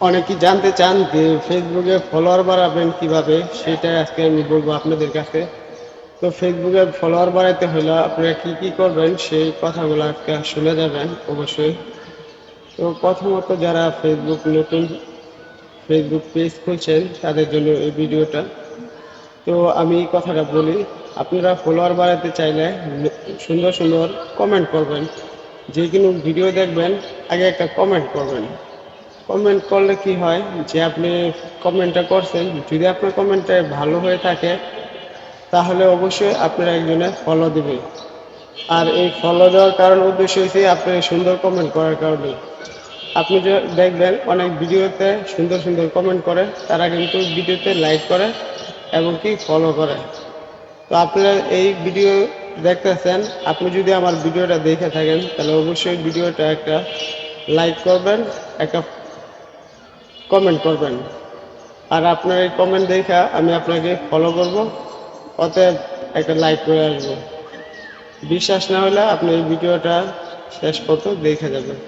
অনেকেই জানতে চান যে ফেসবুকে ফলোয়ার বাড়াবেন কীভাবে সেটাই আজকে আমি বলব আপনাদের কাছে। তো ফেসবুকে ফলোয়ার বাড়াইতে হলে আপনারা কি কি করবেন, সেই কথাগুলো আজকে শুনে যাবেন অবশ্যই। তো প্রথমত যারা ফেসবুক নতুন, ফেসবুক পেজ খুলছেন, তাদের জন্য এই ভিডিওটা। তো আমি এই কথাটা বলি, আপনারা ফলোয়ার বাড়াতে চাইলে সুন্দর সুন্দর কমেন্ট করবেন। যে কোনো ভিডিও দেখবেন, আগে একটা কমেন্ট করবেন। কমেন্ট করলে কি হয়? যে আপনি কমেন্টটা করছেন, যদি আপনার কমেন্টটা ভালো হয়ে থাকে, তাহলে অবশ্যই আপনারা একজনে ফলো দিবে। আর এই ফলো দেওয়ার কারণ উদ্দেশ্য হচ্ছে আপনি সুন্দর কমেন্ট করার কারণে। আপনি যে দেখবেন, অনেক ভিডিওতে সুন্দর সুন্দর কমেন্ট করে, তারা কিন্তু ভিডিওতে লাইক করে এবং কি ফলো করে। তো আপনারা এই ভিডিও দেখতেছেন, আপনি যদি আমার ভিডিওটা দেখে থাকেন, তাহলে অবশ্যই ভিডিওটা একটা লাইক করবেন, একটা কমেন্ট করবেন। আর আপনার এই কমেন্ট দেখে আমি আপনাকে ফলো করব, অতএব একটা লাইক করে আসব। বিশ্বাস না হলে আপনি এই ভিডিওটা শেষ পর্যন্ত দেখে যাবেন।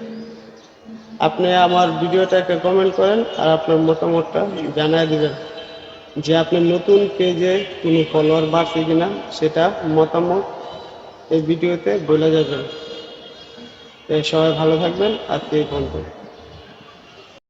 আপনি আমার ভিডিওটা একটা কমেন্ট করেন আর আপনার মতামতটা জানায় দেবেন যে আপনি নতুন পেজে কোনো ফলোয়ার বাড়ছে কিনা সেটা মতামত এই ভিডিওতে বলে যাবেন। সবাই ভালো থাকবেন, আজকে এই পর্যন্ত।